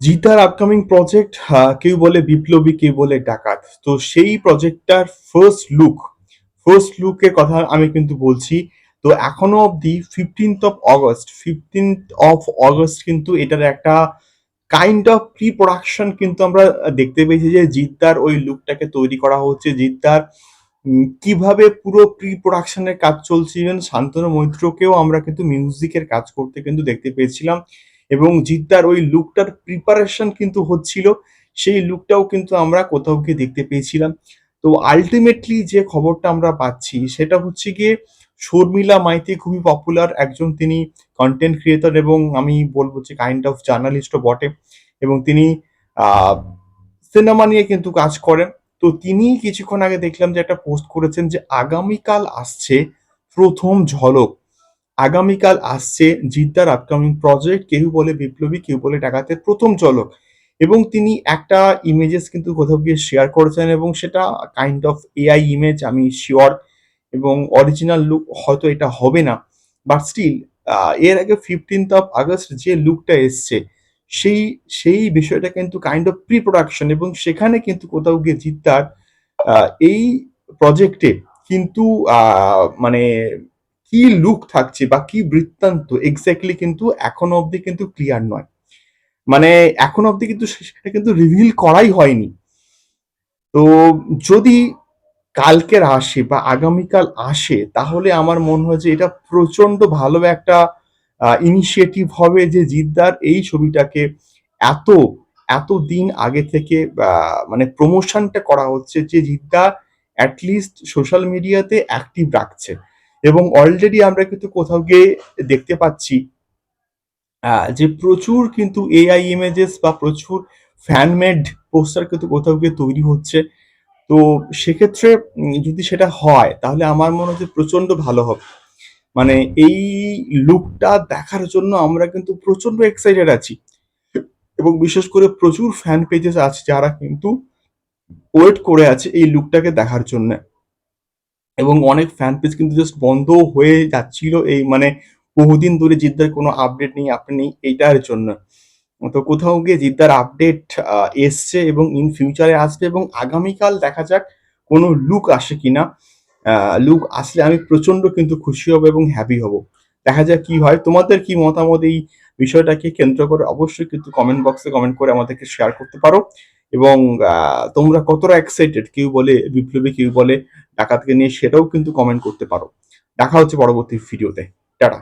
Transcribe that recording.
জিতার upcoming project কেউ বলে বিপ্লবী, কেউ বলে ডাকাত। তো সেই প্রজেক্টটার ফার্স্ট লুক ফার্স্ট লুকের কথা আমি কিন্তু বলছি, তো এখনও অবধি fifteenth of August fifteenth of August কিন্তু এটার একটা কাইন্ড অফ প্রি প্রোডাকশন কিন্তু আমরা দেখতে পেয়েছি যে জিদ্দার ওই লুকটাকে তৈরি করা হচ্ছে। জিদ্দার কীভাবে পুরো প্রি প্রোডাকশনের কাজ চলছে? ইভেন শান্তনু মৈত্রকেও আমরা কিন্তু মিউজিকের কাজ করতে কিন্তু দেখতে পেয়েছিলাম। এবং জিদ্দার ওই লুকটার প্রিপারেশন কিন্তু হচ্ছিল, সেই লুকটাও কিন্তু আমরা কোথাও গিয়ে দেখতে পেয়েছিলাম। তো আলটিমেটলি যে খবরটা আমরা পাচ্ছি, সেটা হচ্ছে গিয়ে শর্মিলা মাইতি খুবই পপুলার একজন তিনি কন্টেন্ট ক্রিয়েটর এবং আমি বলব যে কাইন্ড অফ জার্নালিস্টও বটে এবং তিনি সিনেমা নিয়ে কিন্তু কাজ করেন। তো তিনি কিছুক্ষণ আগে দেখলাম যে একটা পোস্ট করেছেন যে আগামীকাল আসছে প্রথম ঝলক। আগামীকাল আসছে জিদ্দার আপকামিং প্রজেক্ট কেউ বলে বিপ্লবী, কেউ বলে ডাকাতের প্রথম চলক এবং তিনি একটা ইমেজেস কিন্তু কোথাও গিয়ে শেয়ার করেছেন এবং সেটা কাইন্ড অফ এআই ইমেজ আমি শিওর এবং অরিজিনাল লুক হয়তো এটা হবে না। বাট স্টিল এর আগে ফিফটিন্থ অফ আগস্ট যে লুকটা এসছে, সেই সেই বিষয়টা কিন্তু কাইন্ড অফ প্রি প্রোডাকশন এবং সেখানে কিন্তু কোথাও গিয়ে জিদ্দার এই প্রজেক্টে কিন্তু মানে কি লুক থাকছে বা কি বৃত্তান্ত এক্স্যাক্টলি কিন্তু এখনও অবধি কিন্তু ক্লিয়ার নয়। মানে এখনও অবধি কিন্তু সেটা কিন্তু রিভিল করাই হয়নি। তো যদি কালকের আসে বা আগামীকাল আসে, তাহলে আমার মনে হয় যে এটা প্রচণ্ড ভালো একটা ইনিশিয়েটিভ হবে যে জিদ্দার এই ছবিটাকে এত এত দিন আগে থেকে মানে প্রমোশনটা করা হচ্ছে যে জিদ্দা অ্যাটলিস্ট সোশ্যাল মিডিয়াতে অ্যাক্টিভ রাখছে। এবং অলরেডি আমরা কিন্তু কোথাও গিয়ে দেখতে পাচ্ছি যে প্রচুর কিন্তু এআই ইমেজেস বা প্রচুর ফ্যানমেড পোস্টার কিন্তু কোথাও গিয়ে তৈরি হচ্ছে। তো সেক্ষেত্রে যদি সেটা হয়, তাহলে আমার মনে হচ্ছে প্রচণ্ড ভালো হবে। মানে এই লুকটা দেখার জন্য আমরা কিন্তু প্রচণ্ড এক্সাইটেড আছি। এবং বিশেষ করে প্রচুর ফ্যান পেজেস আছে যারা কিন্তু ওয়েট করে আছে এই লুকটাকে দেখার জন্য। এবং অনেক ফ্যান পেজ কিন্তু জাস্ট বন্ধ হয়ে যাচ্ছিল এই মানে বহুদিন ধরে জিদ্দার কোনো আপডেট নেই আপনি নেই এইটার জন্য। তো কোথাও গিয়ে জিদ্দার আপডেট এসছে এবং ইন ফিউচারে আসবে এবং আগামীকাল দেখা যাক কোনো লুক আসে কিনা। লুক আসলে আমি প্রচণ্ড কিন্তু খুশি হব এবং হ্যাপি হব। দেখা যাক কি হয়। তোমাদের কি মতামত এই বিষয়টাকে কেন্দ্র করে অবশ্যই কিন্তু কমেন্ট বক্সে কমেন্ট করে আমাদেরকে শেয়ার করতে পারো। এবং তোমরা কতটা এক্সাইটেড কেউ বলে, বিপ্লবী কেউ বলে, ডাকাতকে নিয়ে সেটাও কিন্তু কমেন্ট করতে পারো। দেখা হচ্ছে পরবর্তী ভিডিওতে টাটা।